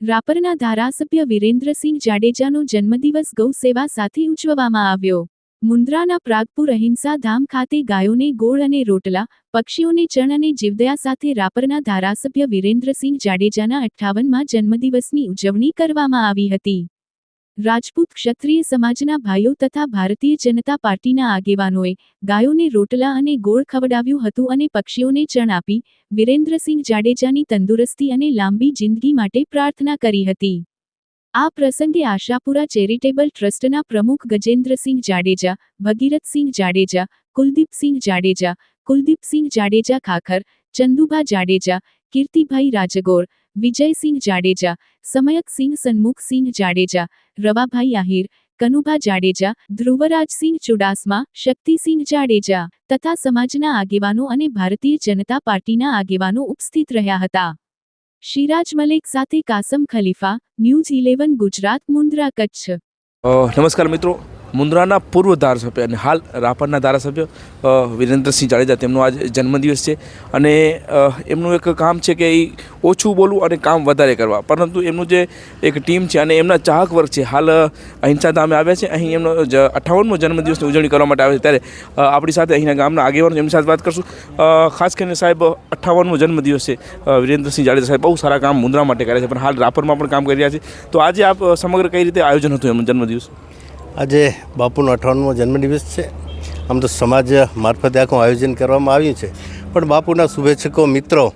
રાપરના ધારાસભ્ય વિરેન્દ્રસિંહ જાડેજાનો જન્મદિવસ ગૌ સેવા સાથે ઉજવવામાં આવ્યો. મુન્દ્રાના પ્રાગપુર અહિંસા ધામ ખાતે ગાયોને ગોળ અને રોટલા, પક્ષીઓને ચણ અને જીવદયા સાથે રાપરના ધારાસભ્ય વિરેન્દ્રસિંહ જાડેજાના અઠ્ઠાવનમાં જન્મદિવસની ઉજવણી કરવામાં આવી હતી. રાજપૂત ક્ષત્રિય સમાજના ભાઈઓ તથા ભારતીય જનતા પાર્ટીના આગેવાનોએ ગાયોને રોટલા અને ગોળ ખવડાવ્યું હતું અને પક્ષીઓને ચણ આપી, વિરેન્દ્રસિંહ જાડેજાની તંદુરસ્તી અને લાંબી જિંદગી માટે પ્રાર્થના કરી હતી. આ પ્રસંગે આશાપુરા ચેરિટેબલ ટ્રસ્ટના પ્રમુખ ગજેન્દ્રસિંહ જાડેજા, ભગીરથસિંહ જાડેજા, કુલદીપસિંહ જાડેજા કુલદીપસિંહ જાડેજા ખાખર, ચંદુભા જાડેજા, કીર્તિભાઈ રાજગોર, વિજયસિંહ જાડેજા, સમયકસિંહ સન્મુખસિંહ જાડેજા રવાભાઈ આહિર, કનુભા જાડેજા ધ્રુવરાજસિંહ ચુડાસમા, શક્તિસિંહ જાડેજા તથા સમાજના આગેવાનો અને ભારતીય જનતા પાર્ટીના આગેવાનો ઉપસ્થિત રહ્યા હતા. શિરાજ મલેક સાથે કાસમ ખલીફા, ન્યૂઝ ઇલેવન ગુજરાત, મુન્દ્રા કચ્છ. નમસ્કાર મિત્રો. મુન્દ્રાના પૂર્વ ધારાસભ્ય અને હાલ રાપરના ધારાસભ્ય વિરેન્દ્રસિંહ જાડેજા. તેમનો આજ જન્મદિવસ છે અને એમનું એક કામ છે કે એ ઓછું બોલવું અને કામ વધારે કરવા. પરંતુ એમનું જે એક ટીમ છે અને એમના ચાહક વર્ગ છે, હાલ અહિંસા ધામે આવ્યા છે. અહીં એમનો જ અઠ્ઠાવનમો જન્મદિવસની ઉજવણી કરવા માટે આવે છે. ત્યારે આપણી સાથે અહીંના ગામના આગેવાનો એમની સાથે વાત કરશું. ખાસ કરીને સાહેબ, અઠાવનમો જન્મદિવસ છે. વિરેન્દ્રસિંહ જાડેજા સાહેબ બહુ સારા કામ મુન્દ્રા માટે કર્યા છે. પણ હાલ રાપરમાં પણ કામ કરી રહ્યા છે. તો આજે આપ સમગ્ર કઈ રીતે આયોજન હતું એમનો જન્મદિવસ? આજે બાપુનો અઠાવનમો જન્મદિવસ છે. આમ તો સમાજ મારફતે આખું આયોજન કરવામાં આવ્યું છે. પણ બાપુના શુભેચ્છકો મિત્રો,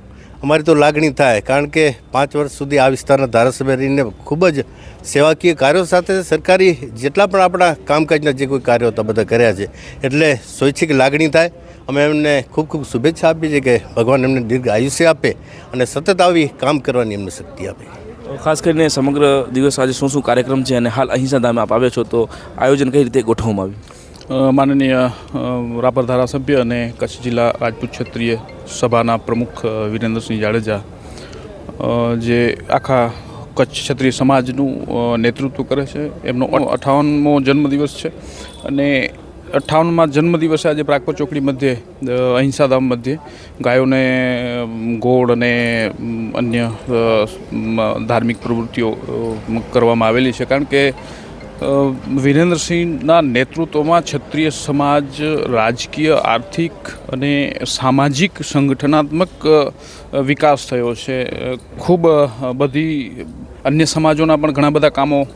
અમારી તો લાગણી થાય કારણ કે પાંચ વર્ષ સુધી આ વિસ્તારના ધારાસભ્ય રહીને ખૂબ જ સેવાકીય કાર્યો સાથે સરકારી જેટલા પણ આપણા કામકાજના જે કોઈ કાર્યો હતા બધા કર્યા છે. એટલે સ્વૈચ્છિક લાગણી થાય. અમે એમને ખૂબ ખૂબ શુભેચ્છા આપીએ છીએ કે ભગવાન એમને દીર્ઘ આયુષ્ય આપે અને સતત આવી કામ કરવાની એમને શક્તિ આપે. ખાસ કરીને સમગ્ર દિવસ આજે શું શું કાર્યક્રમ છે અને હાલ અહિંસા ધામે આપ આવ્યા છો, તો આયોજન કઈ રીતે ગોઠવવામાં આવ્યું? માનનીય રાપર ધારાસભ્ય અને કચ્છ જિલ્લા રાજપૂત ક્ષત્રિય સભાના પ્રમુખ વિરેન્દ્રસિંહ જાડેજા જે આખા કચ્છ ક્ષત્રિય સમાજનું નેતૃત્વ કરે છે. એમનો અઠાવનમો જન્મદિવસ છે અને અઠ્ઠાવનમાં જન્મદિવસે આજે પ્રાગપર ચોકડી મધ્યે અહિંસાધામ મધ્યે ગાયોને ગોળ અને અન્ય ધાર્મિક પ્રવૃત્તિઓ કરવામાં આવેલી છે. કારણ કે વિરેન્દ્રસિંહના નેતૃત્વમાં ક્ષત્રિય સમાજ, રાજકીય, આર્થિક અને સામાજિક સંગઠનાત્મક વિકાસ થયો છે. ખૂબ બધી અન્ય સમાજોના પણ ઘણા બધા કામો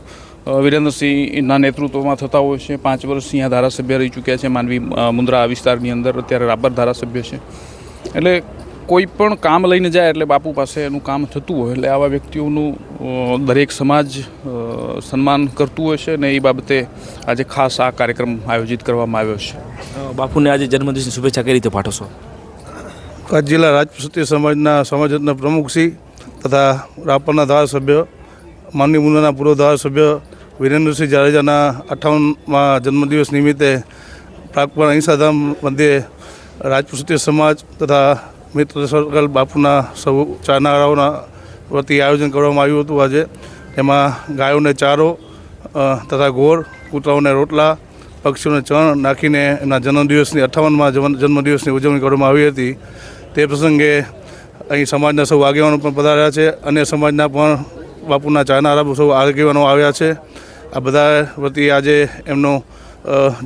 વિરેન્દ્રસિંહના નેતૃત્વમાં થતા હોય છે. પાંચ વર્ષ અહીંયા ધારાસભ્ય રહી ચૂક્યા છે. માનવી મુન્દ્રા આ વિસ્તારની અંદર અત્યારે રાબર ધારાસભ્ય છે. એટલે કોઈ પણ કામ લઈને જાય એટલે બાપુ પાસે એનું કામ થતું હોય. એટલે આવા વ્યક્તિઓનું દરેક સમાજ સન્માન કરતું હોય છે ને એ બાબતે આજે ખાસ આ કાર્યક્રમ આયોજિત કરવામાં આવ્યો છે. બાપુને આજે જન્મદિવસની શુભેચ્છા કઈ રીતે પાઠવશો? કચ્છ જિલ્લા રાજપૂત સમાજના સમાજના પ્રમુખશ્રી તથા રાપરના ધારાસભ્ય માનની મુન્દ્રાના પૂર્વ ધારાસભ્ય વિરેન્દ્રસિંહ જાડેજાના અઠ્ઠાવનમાં જન્મદિવસ નિમિત્તે પ્રાગપણ અહિંસાધામ મંદિરે રાજપૂતીય સમાજ તથા મિત્ર સર્કલ બાપુના સૌ ચાનારાઓના વતી આયોજન કરવામાં આવ્યું હતું આજે. એમાં ગાયોને ચારો તથા ગોળ કૂતરાઓને રોટલા, પક્ષીઓને ચણ નાખીને એના જન્મદિવસની અઠ્ઠાવનમાં જન્મદિવસની ઉજવણી કરવામાં આવી હતી. તે પ્રસંગે અહીં સમાજના સૌ આગેવાનો પણ પધાર્યા છે. અન્ય સમાજના પણ બાપુના ચાહનારા સૌ આગેવાનો આવ્યા છે. આ બધા વતી આજે એમનો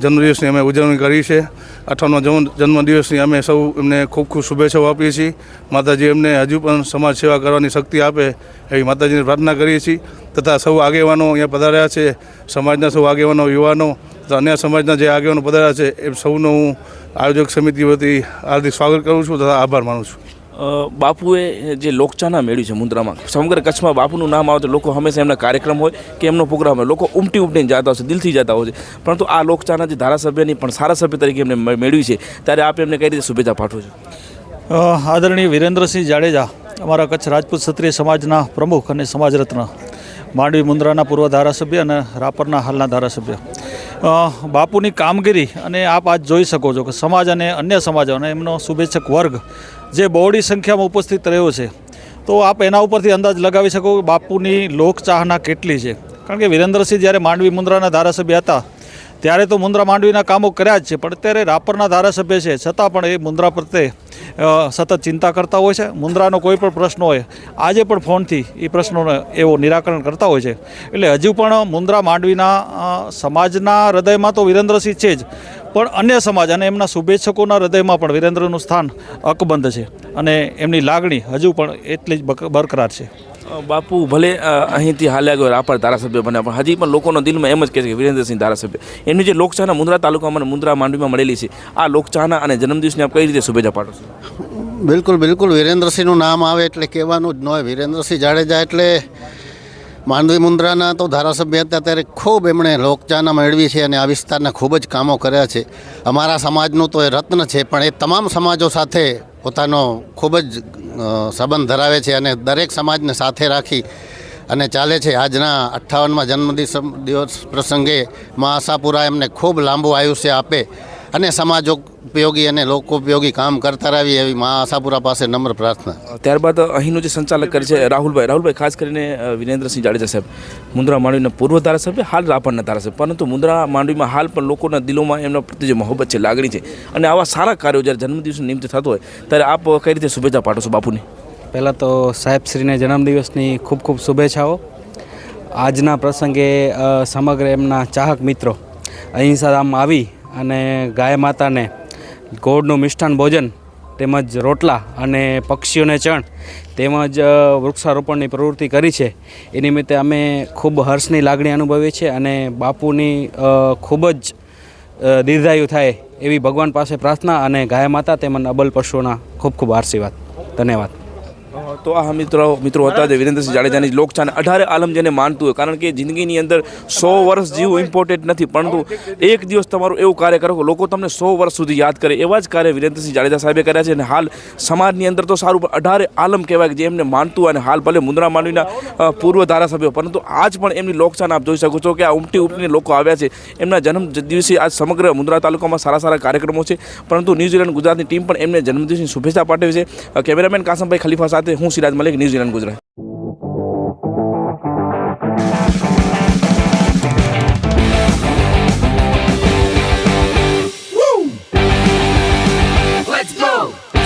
જન્મદિવસની અમે ઉજવણી કરી છે. અઠાવનો જન્મદિવસની અમે સૌ એમને ખૂબ ખૂબ શુભેચ્છાઓ આપીએ છીએ. માતાજી એમને હજુ પણ સમાજ સેવા કરવાની શક્તિ આપે એવી માતાજીને પ્રાર્થના કરીએ છીએ. તથા સૌ આગેવાનો અહીંયા પધાર્યા છે, સમાજના સૌ આગેવાનો, યુવાનો તથા અન્ય સમાજના જે આગેવાનો પધાર્યા છે એ સૌનો હું આયોજક સમિતિ વતી હાર્દિક સ્વાગત કરું છું તથા આભાર માનું છું. બાપુએ જે લોકચાના મેળવ્યું છે મુન્દ્રામાં સમગ્ર કચ્છમાં બાપુનું નામ આવે તો લોકો હંમેશા એમના કાર્યક્રમ હોય કે એમનો પ્રોગ્રામ હોય. લોકો ઉમટી ઉમટીને જતા હોય છે, દિલથી જતા હોય છે. પરંતુ આ લોકચાના જે ધારાસભ્યની પણ સારા સભ્ય તરીકે એમને મેળવ્યું મેળવી છે, ત્યારે આપ એમને કઈ રીતે શુભેચ્છા પાઠવો છો? આદરણીય વિરેન્દ્રસિંહ જાડેજા, અમારા કચ્છ રાજપૂત ક્ષત્રિય સમાજના પ્રમુખ અને સમાજ રત્ન માંડવી મુન્દ્રાના પૂર્વ ધારાસભ્ય અને રાપરના હાલના ધારાસભ્ય. બાપુની કામગીરી અને આપ આજ જોઈ શકો છો કે સમાજ અને અન્ય સમાજો અને એમનો શુભેચ્છક વર્ગ જે બહોળી સંખ્યામાં ઉપસ્થિત રહ્યો છે. તો આપ એના ઉપરથી અંદાજ લગાવી શકો કે બાપુની લોકચાહના કેટલી છે. કારણ કે વિરેન્દ્રસિંહ જ્યારે માંડવી મુન્દ્રાના ધારાસભ્ય હતા ત્યારે તો મુન્દ્રા માંડવીના કામો કર્યા જ છે, પણ અત્યારે રાપરના ધારાસભ્ય છે. છતાં પણ એ મુન્દ્રા પ્રત્યે સતત ચિંતા કરતા હોય છે. મુન્દ્રાનો કોઈ પણ પ્રશ્ન હોય, આજે પણ ફોનથી એ પ્રશ્નોને એવો નિરાકરણ કરતા હોય છે. એટલે હજુ પણ મુન્દ્રા માંડવીના સમાજના હૃદયમાં તો વિરેન્દ્રસિંહ છે જ, પણ અન્ય સમાજ અને એમના શુભેચ્છકોના હૃદયમાં પણ વિરેન્દ્રનું સ્થાન અકબંધ છે અને એમની લાગણી હજુ પણ એટલી જ બરકરાર છે. બાપુ ભલે અહીંથી હાલ્યા ગયો રાપર ધારાસભ્ય બન્યા, પણ હજી પણ લોકોના દિલમાં એમ જ કહે છે કે વિરેન્દ્રસિંહ ધારાસભ્ય. એમની જે લોકચાહના મુંદ્રા તાલુકામાં અને મુન્દ્રા માંડવીમાં મળેલી છે, આ લોકચાહના અને જન્મદિવસની આપ કઈ રીતે શુભેચ્છા પાડો છો? બિલકુલ બિલકુલ. વિરેન્દ્રસિંહનું નામ આવે એટલે કહેવાનું જ ન હોય. વિરેન્દ્રસિંહ જાડેજા એટલે માંડવી મુંદ્રાના તો ધારાસભ્ય હતા, ત્યારે ખૂબ એમણે લોકચાહના મેળવી છે અને આ વિસ્તારના ખૂબ જ કામો કર્યા છે. અમારા સમાજનું તો એ રત્ન છે, પણ એ તમામ સમાજો સાથે પોતાનો ખૂબ જ સંબંધ ધરાવે છે અને દરેક સમાજને સાથે રાખી અને ચાલે છે. આજના અઠ્ઠાવનમાં જન્મદિવસ દિવસ પ્રસંગે મા આશાપુરા એમને ખૂબ લાંબુ આયુષ્ય આપે અને સમાજ ઉપયોગી અને લોકો ઉપયોગી કામ કરતા રહીએ એવી મા આશાપુરા પાસે નમ્ર પ્રાર્થના ત્યારબાદ અહીંનું જે સંચાલક કરે છે રાહુલભાઈ. રાહુલભાઈ ખાસ કરીને વિરેન્દ્રસિંહ જાડેજા સાહેબ. મુન્દ્રા માંડવીના પૂર્વ ધારાસભ્ય હાલ રાપણના ધારાસભ્ય. પરંતુ મુન્દ્રા માંડવીમાં હાલ પણ લોકોના દિલોમાં એમના પ્રત્યે જે મોહબ્બત છે લાગણી છે. અને આવા સારા કાર્યો જ્યારે જન્મદિવસ નિમિત્ત થતો હોય ત્યારે આપ કઈ રીતે શુભેચ્છા પાઠો છો બાપુની? પહેલાં તો સાહેબશ્રીને જન્મદિવસની ખૂબ ખૂબ શુભેચ્છાઓ. આજના પ્રસંગે સમગ્ર એમના ચાહક મિત્રો અહિંસા ધામમાં આવી અને ગાય માતાને ગોળનું મિષ્ટાન ભોજન તેમજ રોટલા અને પક્ષીઓને ચણ તેમજ વૃક્ષારોપણની પ્રવૃત્તિ કરી છે. એ નિમિત્તે અમે ખૂબ હર્ષની લાગણી અનુભવીએ છીએ અને બાપુની ખૂબ જ દીર્ઘાયુ થાય એવી ભગવાન પાસે પ્રાર્થના અને ગાય માતા તેમજ અબલ પશુઓના ખૂબ ખૂબ આશીર્વાદ. ધન્યવાદ. તો આ મિત્રો મિત્રો હતા જે વિરેન્દ્રસિંહ જાડેજાની લોકચાહના અઢારે આલમ જેને માનતું હોય કારણ કે જિંદગીની અંદર સો વર્ષ જીવવું ઇમ્પોર્ટન્ટ નથી પરંતુ એક દિવસ તમારું એવું કાર્ય કરો લોકો તમને સો વર્ષ સુધી યાદ કરે. એવા જ કાર્ય વિરેન્દ્રસિંહ જાડેજા સાહેબે કર્યા છે અને હાલ સમાજની અંદર તો સારું પણ અઢારે આલમ કહેવાય કે જે એમને માનતું અને હાલ ભલે મુન્દ્રા માંડવીના પૂર્વ ધારાસભ્યો પરંતુ આજ પણ એમની લોકચાન આપ જોઈ શકો છો કે આ ઉમટી ઉમટીને લોકો આવ્યા છે. એમના જન્મ દિવસે આજ સમગ્ર મુન્દ્રા તાલુકામાં સારા સારા કાર્યક્રમો છે પરંતુ ન્યૂઝીલેન્ડ ગુજરાતની ટીમ પણ એમને જન્મદિવસની શુભેચ્છા પાઠવી છે. કેમેરામેન કાસમભાઈ ખલીફા સાથે હું हूँ सिराज मलिक न्यूजीलैंड गुजरा।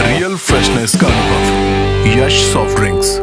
रियल फ्रेशनेस का अनुभव। यश सॉफ्ट ड्रिंक्स